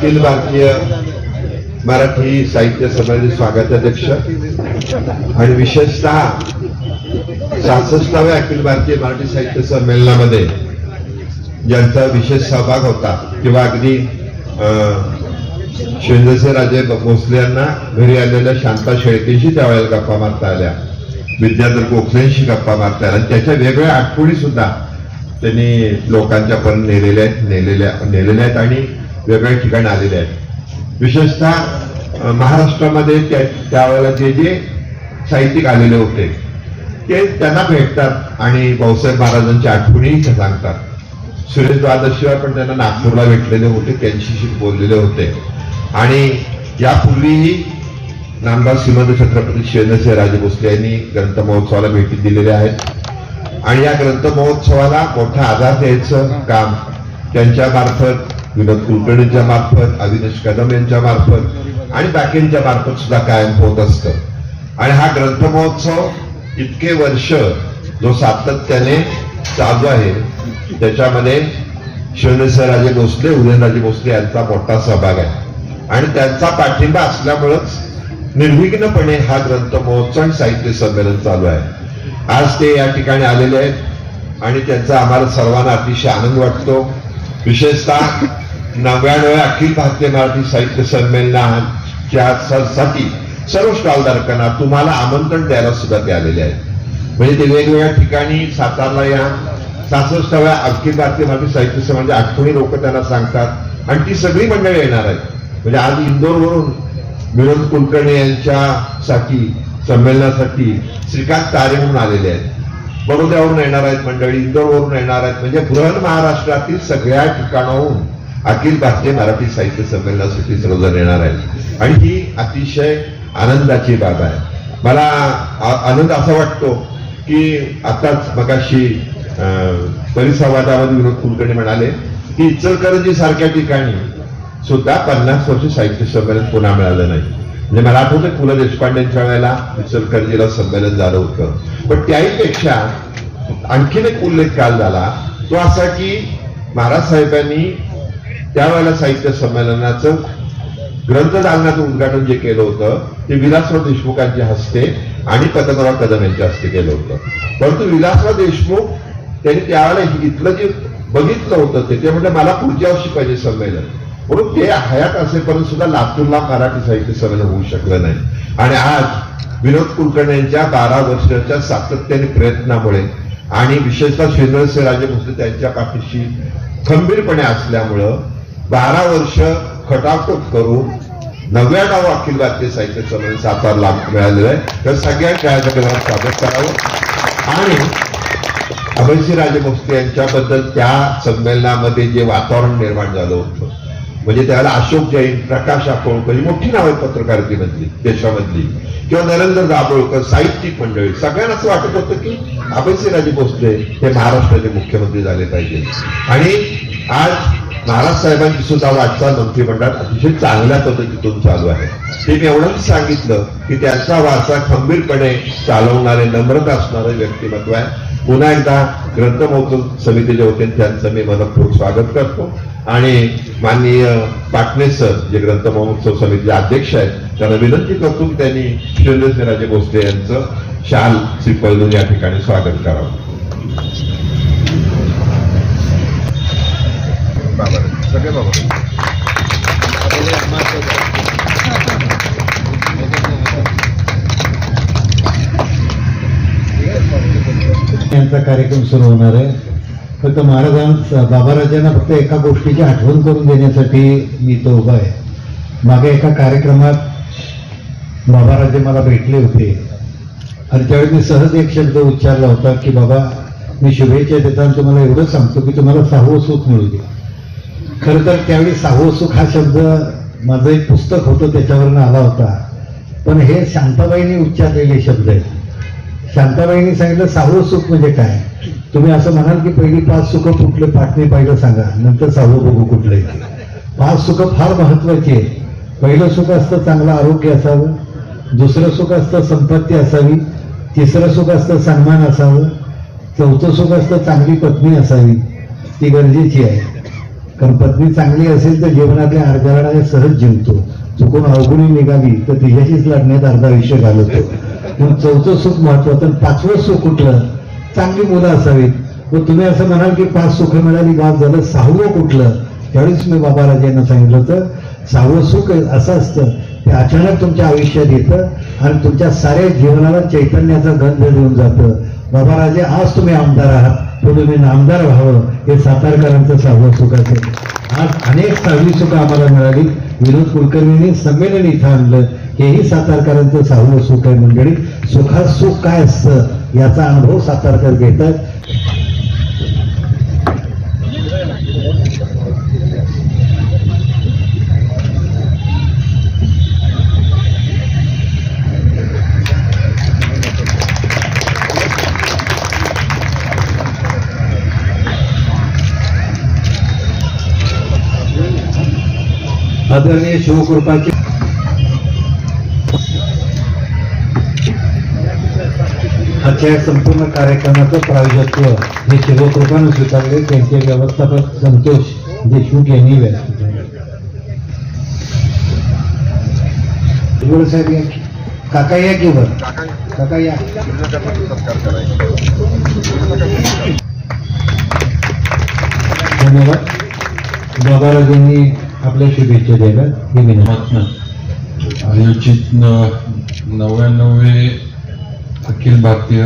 अखिल भारतीय मराठी साहित्य सभेचे स्वागताध्यक्ष आणि विशेषतः सहासष्टाव्या अखिल भारतीय मराठी साहित्य संमेलनामध्ये ज्यांचा विशेष सहभाग होता किंवा अगदी शिवेंद्रसिंह राजे भोसले यांना घरी आलेल्या शांता शेळकेशी त्यावेळेला गप्पा मारता आल्या विद्याधर गोखलेंशी गप्पा मारता आल्या. आणि त्याच्या वेगवेगळ्या आठवणी सुद्धा त्यांनी लोकांच्या पण नेलेल्या आहेत नेलेल्या नेलेल्या आहेत. आणि वेगवेगळ्या ठिकाणी आलेले आहेत. विशेषतः महाराष्ट्रामध्ये त्या त्यावेळेला जे जे साहित्यिक आलेले होते ते त्यांना भेटतात आणि भाऊसाहेब महाराजांच्या आठवणीही सांगतात. सुरेश द्वादशीवर पण त्यांना नागपूरला भेटलेले होते त्यांच्याशी बोललेले होते. आणि यापूर्वीही नामदार श्रीमंत छत्रपती शिवेंद्रसिंह राजे भोसले यांनी ग्रंथ महोत्सवाला भेटी दिलेल्या आहेत. आणि या ग्रंथ महोत्सवाला मोठा आधार द्यायचं काम त्यांच्या मार्फत विनोद कुलकर्णींच्या मार्फत अविनाश कदम यांच्या मार्फत आणि बाकींच्या मार्फत सुद्धा कायम होत असतं. आणि हा ग्रंथ महोत्सव इतके वर्ष जो सातत्याने चालू आहे त्याच्यामध्ये शिवनेसराजे भोसले उदयनराजे भोसले यांचा मोठा सहभाग आहे. आणि त्यांचा पाठिंबा असल्यामुळंच निर्विघ्नपणे हा ग्रंथ महोत्सव आणि साहित्य संमेलन चालू आहे. आज ते या ठिकाणी आलेले आहेत आणि त्यांचा आम्हाला सर्वांना अतिशय आनंद वाटतो. विशेषतः नव्याण्णव्या अखिल भारतीय मराठी साहित्य संमेलनाच्या स- साठी सर्व स्टॉलधारकांना तुम्हाला आमंत्रण द्यायला सुद्धा ते आलेले आहेत. म्हणजे ते वेगवेगळ्या ठिकाणी सातारला या सासष्टाव्या अखिल भारतीय मराठी साहित्य संमेलनाची म्हणजे आठवणी लोक त्यांना सांगतात. आणि ती सगळी मंडळी येणार आहेत. म्हणजे आज इंदोरवरून विनोद कुलकर्णी यांच्यासाठी संमेलनासाठी श्रीकांत तारे म्हणून आलेले आहेत. बडोद्यावरून येणार आहेत मंडळी इंदोरवरून येणार आहेत. म्हणजे बृहन महाराष्ट्रातील सगळ्या ठिकाणाहून अखिल भारतीय मराठी साहित्य संमेलनासाठी सर्वजण येणार आहेत. आणि ही अतिशय आनंदाची बाब आहे. मला आनंद असा वाटतो की आताच मगाशी परिसंवादामध्ये विनोद कुलकर्णी म्हणाले की इचलकरंजी सारख्या ठिकाणी सुद्धा पन्नास वर्ष साहित्य संमेलन पुन्हा मिळालं नाही. म्हणजे मला आठवतं पु ल देशपांडेंच्या वेळेला इचलकरंजीला संमेलन झालं होतं. पण त्याही पेक्षा आणखीन एक उल्लेख काल झाला तो असा की महाराज साहेबांनी त्यावेळेला साहित्य संमेलनाचं ग्रंथ दालनाचं उद्घाटन जे केलं होतं ते विलासराव देशमुखांच्या हस्ते आणि पतंगराव कदम यांच्या हस्ते केलं होतं. परंतु विलासराव देशमुख त्यांनी त्यावेळेला इथलं जे बघितलं होतं ते ते म्हणजे मला पुढच्या वर्षी पाहिजे संमेलन. म्हणून ते हयात असेपर्यंत सुद्धा लातूरला मराठी साहित्य संमेलन होऊ शकलं नाही. आणि आज विनोद कुलकर्णी यांच्या बारा वर्षाच्या सातत्याने प्रयत्नामुळे आणि विशेषतः श्रीधरसिंह राजे भोसले त्यांच्या पाठीशी खंबीरपणे असल्यामुळं बारा वर्ष खटाखट करून नव्याण्णव अखिल भारतीय साहित्य संमेलन सातारला मिळालेलं आहे. तर सगळ्या खेळाडूंना स्वागत करावं. आणि अभयसिंह राजे भोसले यांच्याबद्दल त्या संमेलनामध्ये जे वातावरण निर्माण झालं होतं म्हणजे त्याला अशोक जैन प्रकाश आकोळकर ही मोठी नावे पत्रकारितेमधली देशामधली किंवा नरेंद्र दाभोळकर साहित्यिक मंडळी सगळ्यांना असं वाटत होतं की अभयसिंह राजे भोसले हे महाराष्ट्राचे मुख्यमंत्री झाले पाहिजे. आणि आज महाराज साहेबांची सुद्धा वाटचाल मंत्रिमंडळात अतिशय चांगल्या पद्धतीतून चालू आहे. ते मी एवढंच सांगितलं की त्यांचा वारसा खंबीरपणे चालवणारे नम्रता असणारे व्यक्तिमत्व आहे. पुन्हा एकदा ग्रंथ महोत्सव समिती जे होते त्यांचं मी मनपूर्वक स्वागत करतो. आणि माननीय पाटणे सर जे ग्रंथ महोत्सव समितीचे अध्यक्ष आहेत त्यांना विनंती करतो की त्यांनी शिवेंद्रसिंहराजे भोसले यांचं शाल श्रीपैलून या ठिकाणी स्वागत करावं. बाबा सगळे बाबा यांचा कार्यक्रम सुरू होणार आहे. फक्त महाराजांना बाबाराजांना फक्त एका गोष्टीची आठवण करून देण्यासाठी मी तो उभा आहे. मागे एका कार्यक्रमात बाबाराजे मला भेटले होते. आणि त्यावेळी मी सहज एक शब्द उच्चारला होता की बाबा मी शुभेच्छा देताना तुम्हाला एवढं सांगतो की तुम्हाला सहावं सुख मिळू दे. खरं तर त्यावेळी साहू सुख हा शब्द माझं एक पुस्तक होतं त्याच्यावरनं आला होता. पण हे शांताबाईंनी उच्चारलेले शब्द आहेत. शांताबाईंनी सांगितलं साहू सुख म्हणजे काय? तुम्ही असं म्हणाल की पहिली पाच सुख कुठले पाठणे पाहिलं सांगा. नंतर साहू बघू कुठलं. आहे पाच सुख फार महत्वाची आहे पहिलं सुख असतं चांगलं आरोग्य असावं. दुसरं सुख असतं संपत्ती असावी. तिसरं सुख असतं सन्मान असावं. चौथं सुख असतं चांगली पत्नी असावी. ती गरजेची आहे. कारण पत्नी चांगली असेल तर जीवनातल्या अडचणाला सहज जिंकतो. चुकून अवघडी निघाली तर तिच्याशीच लढण्यात अर्धा आयुष्य घालवतो. मग चौथं सुख महत्वाचं पाचवं सुख कुठलं? चांगली मुलं असावीत. मग तुम्ही असं म्हणाल की पाच सुख मिळाली बाद झालं सहावं कुठलं? त्यावेळीच मी बाबा राजांना सांगितलं होतं सहावं सुख असं असतं ते अचानक तुमच्या आयुष्यात येतं आणि तुमच्या साऱ्या जीवनाला चैतन्याचा गंध देऊन जातं. बाबा राजे आज तुम्ही आमदार आहात. तर तुम्ही नामदार व्हावं हे सातारकरांचं सहावं सुख असेल आज अनेक सहावी सुख आम्हाला मिळाली. विनोद कुलकर्णींनी संमेलन इथं आणलं. हेही सातारकरांचं सहावं सुख आहे मंडळी. सुखात सुख काय असतं? याचा अनुभव सातारकर घेतात. आदरणीय शिवकृपाचे आजच्या या संपूर्ण कार्यक्रमाचं प्रायोजकत्व हे शिवकृपाने स्वीकारले. त्यांचे व्यवस्थापक संतोष देशमुख यांनी व्यक्त केले. साहेब या काका या किंवा काका या. धन्यवाद. बाबाराजांनी आपल्या शुभेच्छा द्याव्या ही विनंती आयोजित नव्याण्णवे अखिल भारतीय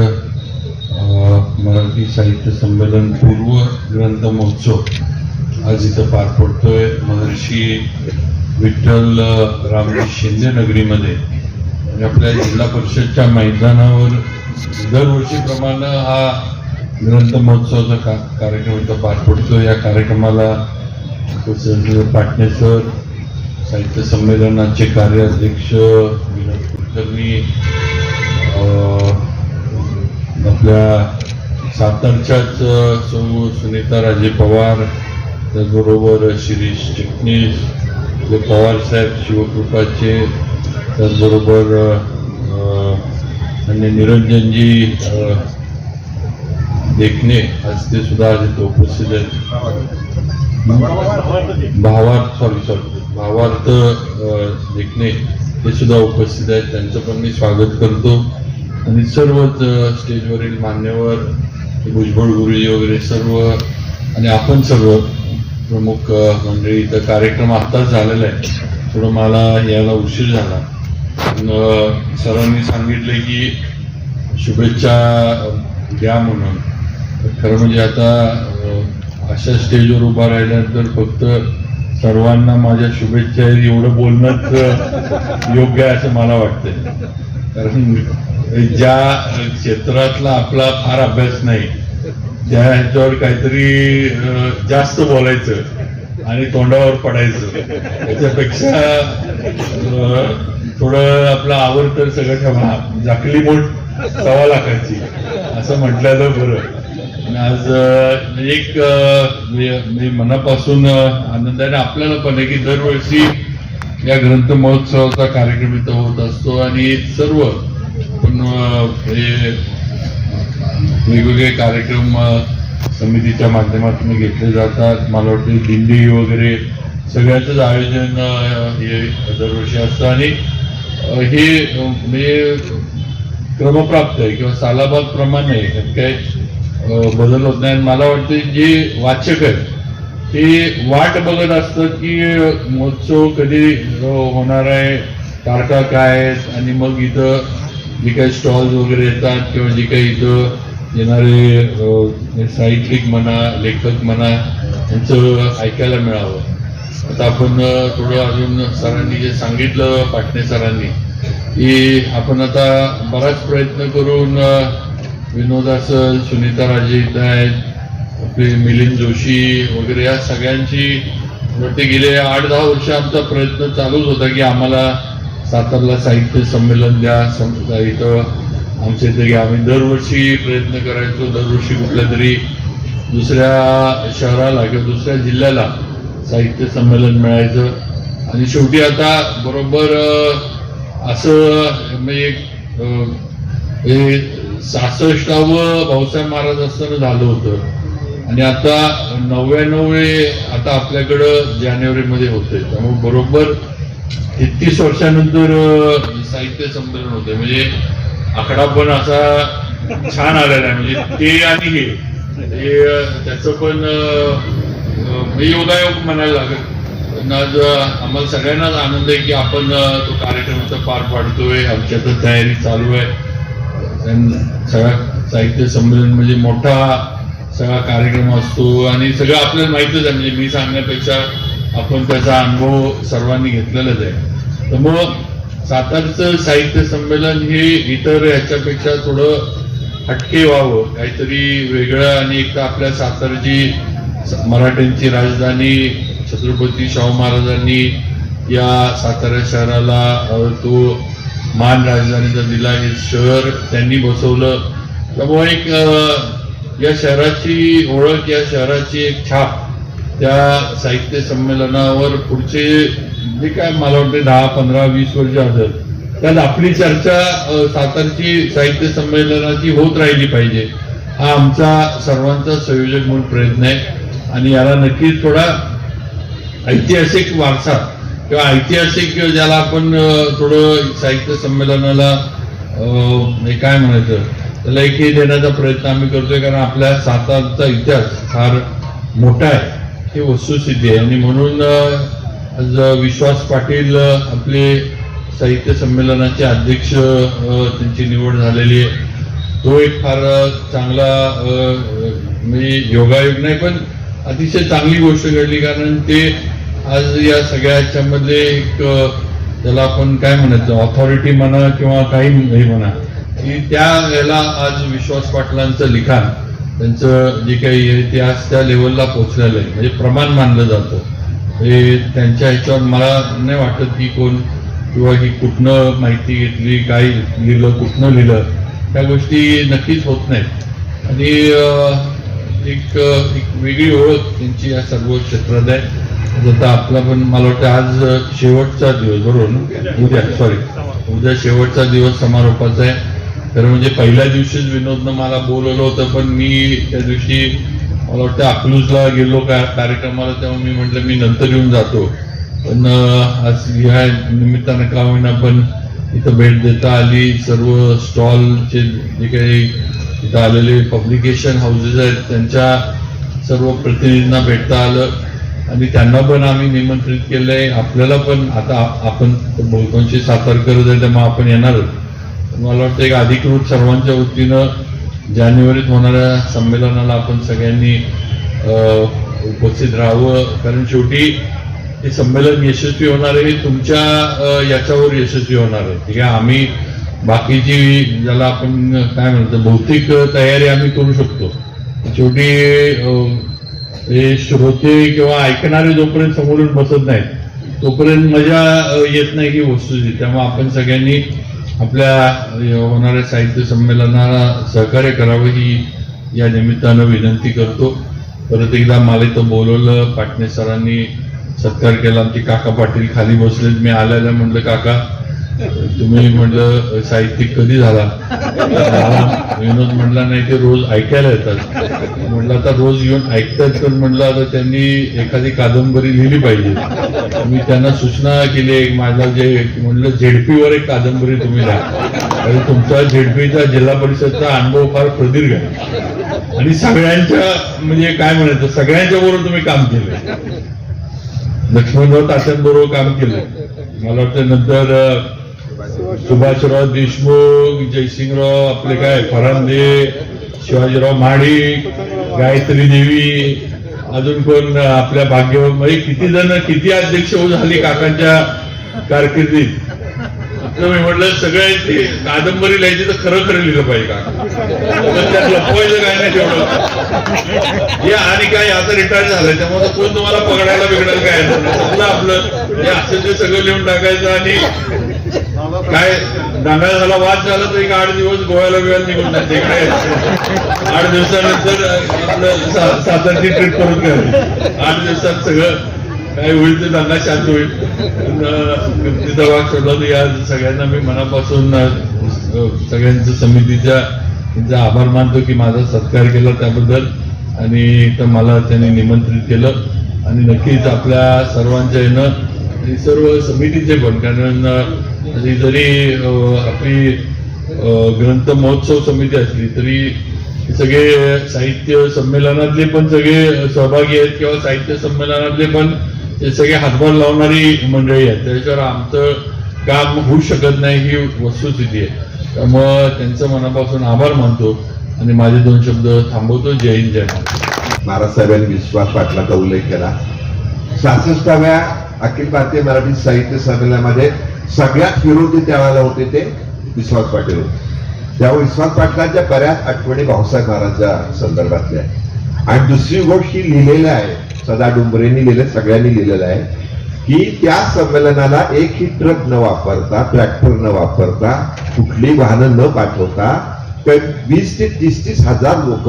मराठी साहित्य संमेलन पूर्व ग्रंथ महोत्सव. आज इथं पार पडतोय महर्षी विठ्ठल रामजी शिंदे नगरीमध्ये. आणि आपल्या जिल्हा परिषदच्या मैदानावर दरवर्षीप्रमाणे हा ग्रंथ महोत्सवाचा का कार्यक्रम इथं पार पडतो या कार्यक्रमाला उपस्थित पाटणे सर साहित्य संमेलनाचे कार्याध्यक्ष विनोद कुलकर्णी आपल्या सातारच्याच सौ सुनीता राजे पवार त्याचबरोबर शिरीष चिटणीस आपले पवार साहेब शिवकृपाचे त्याचबरोबर आणि निरंजनजी देखणे आज ते सुद्धा आज उपस्थित आहेत. भावार्थ सॉरी सॉरी भावार्थ अ, ते सुद्धा उपस्थित आहेत. त्यांचं पण मी स्वागत करतो. आणि सर्वच स्टेजवरील मान्यवर भुजबळ गुरुजी वगैरे सर्व आणि आपण सर्व प्रमुख मंडळी इथं कार्यक्रम आत्ताच झालेला आहे. थोडं मला यायला उशीर झाला. पण, अ, सरांनी सांगितले की शुभेच्छा द्या म्हणून. खरं म्हणजे आता अशा स्टेजवर उभा राहिल्यानंतर फक्त सर्वांना माझ्या शुभेच्छा आहेत. एवढं बोलणंच योग्य आहे असं मला वाटतंय. कारण ज्या क्षेत्रातला आपला फार अभ्यास नाही त्या ह्याच्यावर काहीतरी जास्त बोलायचं आणि तोंडावर पडायचं. त्याच्यापेक्षा थोडं आपलं आवडतं सगळं ठेवा झाकली मोठ सवा लाखाची असं म्हटलेलं बरं. आणि आज म्हणजे एक मी- म्हणजे, म्हणजे मनापासून अ, आनंदाने आपल्याला पण आहे की दरवर्षी या ग्रंथ महोत्सवाचा कार्यक्रम इथं होत असतो आणि सर्व पण हे वेगवेगळे कार्यक्रम समितीच्या माध्यमातून घेतले जातात मला वाटतं दिंडी वगैरे सगळ्याचंच आयोजन हे दरवर्षी असतं आणि हे म्हणजे क्रमप्राप्त आहे किंवा सालाबाद प्रमाणे आहे. काय बदल होत नाही. आणि मला वाटतं जे वाचक आहेत ते वाट बघत असतात की महोत्सव कधी होणार आहे तारखा काय आहेत आणि मग इथं जे काही स्टॉल्स वगैरे येतात किंवा जे काही इथं येणारे साहित्यिक म्हणा लेखक म्हणा यांचं ऐकायला मिळावं. आता आपण थोडं अजून सरांनी जे सांगितलं पाटणे सरांनी की आपण आता बराच प्रयत्न करून विनोद असेल सुनीता राजे इथं आहेत आपले मिलिंद जोशी वगैरे या सगळ्यांची ते गेले. आठ दहा वर्ष आमचा प्रयत्न चालूच होता की आम्हाला सातारला साहित्य संमेलन द्या. सम- इथं आमच्या इथे घ्या आम्ही दरवर्षी प्रयत्न करायचो दरवर्षी कुठल्या तरी दुसऱ्या शहराला किंवा दुसऱ्या जिल्ह्याला साहित्य संमेलन मिळायचं. आणि शेवटी आता बरोबर असं म्हणजे हे सहासष्टावं भाऊसाहेब महाराज असताना झालं होतं. आणि आता नव्याण्णव आता आपल्याकडं जानेवारीमध्ये होतंय. त्यामुळे बरोबर तेहतीस वर्षानंतर साहित्य संमेलन होते म्हणजे आकडा पण असा छान आलेला आहे. म्हणजे ते आणि हे. म्हणजे, त्याचं पण म्हणजे योगायोग म्हणायला लागेल. पण आज आम्हाला सगळ्यांनाच आनंद आहे की आपण तो कार्यक्रमाचा पार पाडतोय. आमच्या तर तयारी चालू आहे. सगळा साहित्य संमेलन म्हणजे मोठा सगळा कार्यक्रम असतो आणि सगळं आपल्याला माहितच आहे म्हणजे मी सांगण्यापेक्षा आपण त्याचा अनुभव सर्वांनी घेतलेलाच आहे. तर मग सातारचं साहित्य संमेलन हे इतर ह्याच्यापेक्षा थोडं हटके व्हावं काहीतरी वेगळं आणि एक तर आपल्या सातारची मराठ्यांची राजधानी छत्रपती शाहू महाराजांनी या सातारा शहराला तो मान राजधानीचा दिला हे शहर त्यांनी बसवलं. त्यामुळे एक या शहराची ओळख या शहराची एक छाप त्या साहित्य संमेलनावर पुढचे जे काय मला वाटते दहा पंधरा वीस वर्ष असेल त्यात आपली चर्चा सातारची साहित्य संमेलनाची होत राहिली पाहिजे. हा आमचा सर्वांचा संयोजक म्हणून प्रयत्न आहे. आणि याला नक्कीच थोडा ऐतिहासिक वारसा किंवा ऐतिहासिक ज्याला आपण थोडं साहित्य संमेलनाला हे काय म्हणायचं त्याला एक हे देण्याचा प्रयत्न आम्ही करतोय कारण आपल्या सातारचा इतिहास फार मोठा आहे. ही वस्तुस्थिती आहे. आणि म्हणून आज विश्वास पाटील आपले साहित्य संमेलनाचे अध्यक्ष त्यांची निवड झालेली आहे. तो एक फार चांगला म्हणजे योगायोग नाही पण अतिशय चांगली गोष्ट घडली कारण ते आज या सगळ्या ह्याच्यामध्ये एक त्याला आपण काय म्हणायचं? ऑथॉरिटी म्हणा किंवा काही हे म्हणा. की त्या याला आज विश्वास पाटलांचं लिखाण त्यांचं जे काही आहे ते आज त्या लेवलला पोहोचलेलं आहे. म्हणजे प्रमाण मानलं जातं. हे त्यांच्या ह्याच्यावर मला नाही वाटत की कोण किंवा ही कुठनं माहिती घेतली काय लिहिलं कुठनं लिहिलं. त्या गोष्टी नक्कीच होत नाहीत. आणि एक एक वेगळी ओळख त्यांची या सर्व क्षेत्रात आहे. आता आपला पण मला वाटतं आज शेवटचा दिवस बरोबर ना? उद्या. सॉरी उद्या शेवटचा दिवस समारोपाचा आहे. तर म्हणजे पहिल्या दिवशीच विनोदनं मला बोलवलं होतं पण मी त्या दिवशी मला वाटतं अकलूजला गेलो का कार्यक्रमाला तेव्हा मी म्हटलं मी नंतर येऊन जातो. पण आज ह्या निमित्तानं का होईना पण इथं भेट देता आली. सर्व स्टॉलचे जे काही इथं आलेले पब्लिकेशन हाऊसेस आहेत त्यांच्या सर्व प्रतिनिधींना भेटता आलं. आणि त्यांना पण आम्ही निमंत्रित केलंय. आपल्याला पण आता आप- आपण बहुतांशी सातारकरच आहे त्यामुळे आपण येणारच मला वाटतं एक अधिकृत सर्वांच्या वतीनं जानेवारीत होणाऱ्या संमेलनाला आपण सगळ्यांनी उपस्थित राहावं. कारण शेवटी हे संमेलन यशस्वी होणार आहे. तुमच्या याच्यावर यशस्वी होणार आहे. ठीक आहे? आम्ही बाकीची ज्याला आपण काय म्हणतो भौतिक तयारी आम्ही करू शकतो. शेवटी हे श्रोते किंवा ऐकणारे जोपर्यंत समोरून बसत नाहीत तोपर्यंत मजा येत नाही ही वस्तुस्थिती त्यामुळे आपण सगळ्यांनी आपल्या होणाऱ्या साहित्य संमेलनाला सहकार्य करावं ही या निमित्तानं विनंती करतो. परत एकदा मला इथं बोलवलं पाटणे सरांनी सत्कार केला. आमचे काका पाटील खाली बसलेत. मी आल्याला म्हटलं काका तुम्ही म्हणलं साहित्यिक कधी झाला? विनोद म्हणला नाही ते रोज ऐकायला येतात. म्हणलं आता रोज येऊन ऐकतात पण म्हटलं आता त्यांनी एखादी कादंबरी लिहिली पाहिजे. मी त्यांना सूचना केली एक माझा जे म्हणलं झेडपीवर एक कादंबरी तुम्ही लिहा. आणि तुमचा झेडपीचा जिल्हा परिषदचा अनुभव फार प्रदीर्घ आहे. आणि सगळ्यांच्या म्हणजे काय म्हणायचं सगळ्यांच्या बरोबर तुम्ही काम केलं. लक्ष्मणराव तात्यांबरोबर काम केलं. मला वाटतं नंतर सुभाषराव देशमुख जयसिंगराव आपले काय फरांदे शिवाजीराव महाडिक गायत्री देवी अजून कोण आपल्या भाग्यवान म्हणजे किती जण किती अध्यक्ष हो झाली काकांच्या कारकिर्दीत? तर मी म्हटलं सगळ्यांची कादंबरी लिहायची तर खरं खरं लिहिलं पाहिजे का पण त्यात लपवायचं काय नाही तेवढं. या आणि काय आता रिटायर झालंय त्यामुळे कोण तुम्हाला पकडायला बिघडायला काय आपलं आपलं हे असं ते सगळं लिहून टाकायचं आणि काय दांगडा झाला वाद झाला तर एक आठ दिवस गोव्याला बिव्याला निघून जाते काय आठ दिवसानंतर आपलं सातारची ट्रीप करून घ्यावी आठ दिवसात सगळं काय होईल ते दांगा शांत होईल. गमतीचा भाग सोडला तर या सगळ्यांना मी मनापासून सगळ्यांच्या समितीच्या त्यांचा आभार मानतो की माझा सत्कार केला त्याबद्दल. आणि इथं मला त्यांनी निमंत्रित केलं. आणि नक्कीच आपल्या सर्वांच्या येणं आणि सर्व समितीचे पण कारण आणि जरी आपली ग्रंथ महोत्सव समिती असली तरी सगळे साहित्य संमेलनातले पण सगळे सहभागी आहेत किंवा साहित्य संमेलनातले पण ते सगळे हातभार लावणारी मंडळी आहेत. त्याच्यावर आमचं काम होऊ शकत नाही ही वस्तुस्थिती आहे. त्यामुळं त्यांचं मनापासून आभार मानतो आणि माझे दोन शब्द थांबवतो. जय हिंद जय महाराज साहेबांनी विश्वास पाटलाचा उल्लेख केला. सहासष्टाव्या अखिल भारतीय मराठी साहित्य संमेलनामध्ये सगळ्यात विरोधी त्यावेळेला होते ते विश्वास पाटील होते. त्यामुळे विश्वास पाटलांच्या बऱ्याच आठवणी भाऊसाहेब महाराजांच्या संदर्भातल्या आहेत. आणि दुसरी गोष्ट ही लिहिलेलं आहे सदा डुंबरेंनी लिहिलं सगळ्यांनी लिहिलेलं आहे की त्या संमेलनाला एक ही ट्रक न वापरता ट्रॅक्टर न वापरता कुठली वाहनं न पाठवता तर वीस ते तीस तीस हजार लोक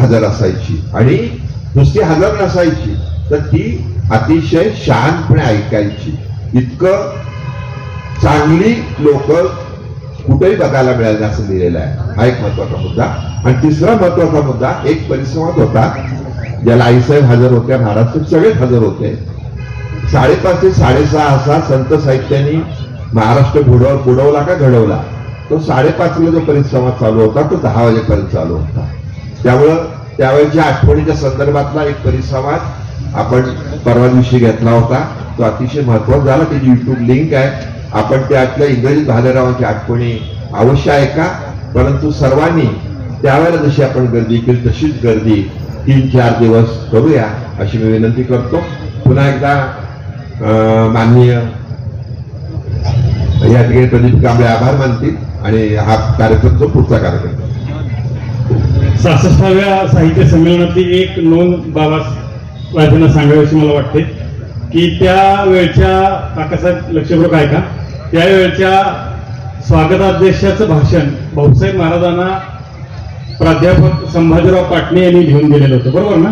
हजर असायची. आणि नुसती हजर नसायची तर ती अतिशय शांतपणे ऐकायची. इतकं चांगली लोक कुठेही बघायला मिळाली असं लिहिलेलं आहे. हा एक महत्त्वाचा मुद्दा. आणि तिसरा महत्त्वाचा मुद्दा एक परिसंवाद होता ज्याला आईसाहेब हजर होत्या महाराष्ट्रात सगळेच हजर होते. साडेपाच ते साडेसहा असा संत साहित्याने महाराष्ट्र घुडव बुडवला का घडवला? तो साडेपाचला जो परिसंवाद चालू होता तो दहा वाजेपर्यंत चालू होता. त्यामुळं त्यावेळेच्या आठवणीच्या संदर्भातला एक परिसंवाद आपण परवा दिवशी घेतला होता. तो अतिशय महत्त्वाचा झाला. त्याची युट्यूब लिंक आहे. आपण त्यातल्या इंग्रजी भालेरावांची आठवणी अवश्य आहे का? परंतु सर्वांनी त्यावेळेला जशी आपण गर्दी केली तशीच गर्दी तीन चार दिवस करूया अशी मी विनंती करतो. पुन्हा एकदा माननीय या ठिकाणी प्रदीप कांबळे आभार मानतील आणि हा कार्यक्रम जो पुढचा कार्यक्रम सहासष्टाव्या साहित्य संमेलनातली एक नोंद बाबासाहेबांना सांगावीशी मला वाटते की त्या वेळच्या काकासाहेब लक्षपूर्वक का त्यावेळच्या स्वागताध्यक्षाचं भाषण भाऊसाहेब महाराजांना प्राध्यापक संभाजीराव पाटणे यांनी लिहून दिलेलं होतं. बरोबर ना?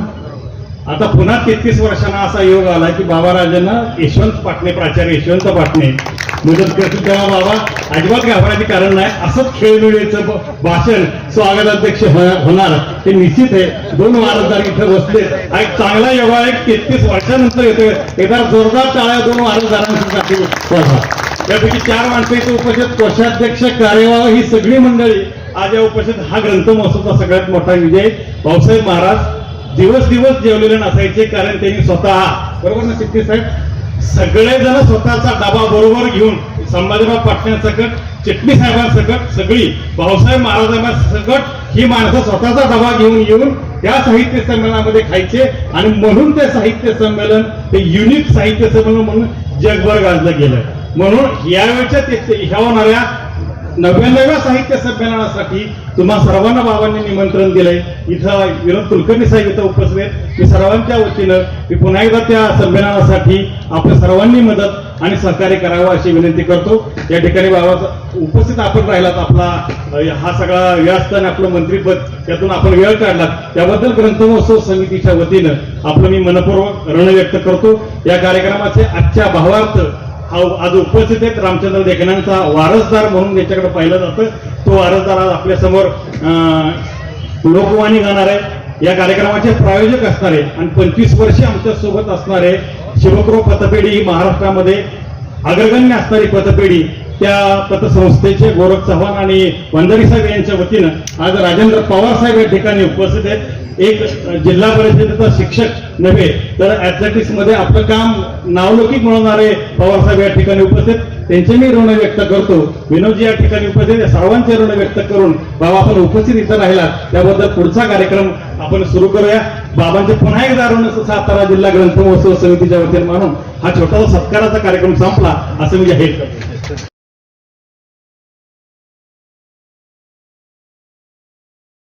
आता पुन्हा तेहतीस वर्षांना असा योग आला की बाबा राजांना यशवंत पाटणे प्राचार्य यशवंत पाटणे मदत करतील. तेव्हा बाबा अजिबात घाबरायचे कारण नाही. असंच खेळमेळीचं भाषण स्वागताध्यक्ष होणार. हे निश्चित आहे. दोन वारसदार इथं बसले. हा एक चांगला योगा एक तेहतीस वर्षानंतर येतोय. एकदा जोरदार टाळ्या दोन वारसदारांसाठी त्यापैकी चार माणसं इथे उपस्थित कोषाध्यक्ष कार्यवाह ही सगळी मंडळी आज या उपस्थित हा ग्रंथ महोत्सवचा सगळ्यात मोठा विजय. भाऊसाहेब महाराज दिवस दिवस जेवलेले नसायचे कारण त्यांनी स्वतः बरोबर ना सिद्धी साहेब? सगळेजण स्वतःचा डबा बरोबर घेऊन संभाजीराव पाटण्यासकट चिटणी साहेबांसकट सगळी भाऊसाहेब महाराजांसकट ही माणसं स्वतःचा डबा घेऊन येऊन त्या साहित्य संमेलनामध्ये खायचे आणि म्हणून ते साहित्य संमेलन ते युनिक साहित्य संमेलन म्हणून जगभर गाजलं गेलं. म्हणून यावेळच्या ह्या होणाऱ्या नव्याण्णव्या साहित्य संमेलनासाठी तुम्हा सर्वांना बाबांनी निमंत्रण दिलंय. इथं विनोद कुलकर्णी साहेब इथं उपस्थित आहेत. मी सर्वांच्या वतीनं मी पुन्हा एकदा त्या संमेलनासाठी आपल्या सर्वांनी मदत आणि सहकार्य करावं अशी विनंती करतो. या ठिकाणी बाबा उपस्थित आपण राहिलात. आपला हा सगळा व्यस्त आणि आपलं मंत्रीपद त्यातून आपण वेळ काढला त्याबद्दल ग्रंथमहोत्सव समितीच्या वतीनं आपलं मी मनपूर्वक ऋण व्यक्त करतो. या कार्यक्रमाचे आजच्या भावार्थ आज उपस्थित आहेत रामचंद्र देखण्यांचा वारसदार म्हणून याच्याकडे पाहिलं जातं तो वारसदार आज आपल्यासमोर लोकवाणी गाणार आहे. या कार्यक्रमाचे प्रायोजक असणारे आणि पंचवीस वर्षे आमच्यासोबत असणारे शिवक्रो पतपेढी ही महाराष्ट्रामध्ये अग्रगण्य असणारी पतपेढी. त्या पतसंस्थेचे गोरख चव्हाण आणि वंजारी साहेब यांच्या वतीनं आज राजेंद्र पवार साहेब या ठिकाणी उपस्थित आहेत. एक जिल्हा परिषदेचा शिक्षक नव्हे तर ऍथलेटिक्समध्ये आपलं काम नावलौकिक मिळवणारे पवार साहेब या ठिकाणी उपस्थित त्यांचे मी ऋण व्यक्त करतो. विनोदजी या ठिकाणी उपस्थित सर्वांचे ऋण व्यक्त करून बाबा आपण उपस्थित इथं राहिला त्याबद्दल पुढचा कार्यक्रम आपण सुरू करूया. बाबांचे पुन्हा एकदा ऋण सातारा जिल्हा ग्रंथ महोत्सव समितीच्या वतीने मानून हा छोटासा सत्काराचा कार्यक्रम संपला असं मी जाहीर करतो.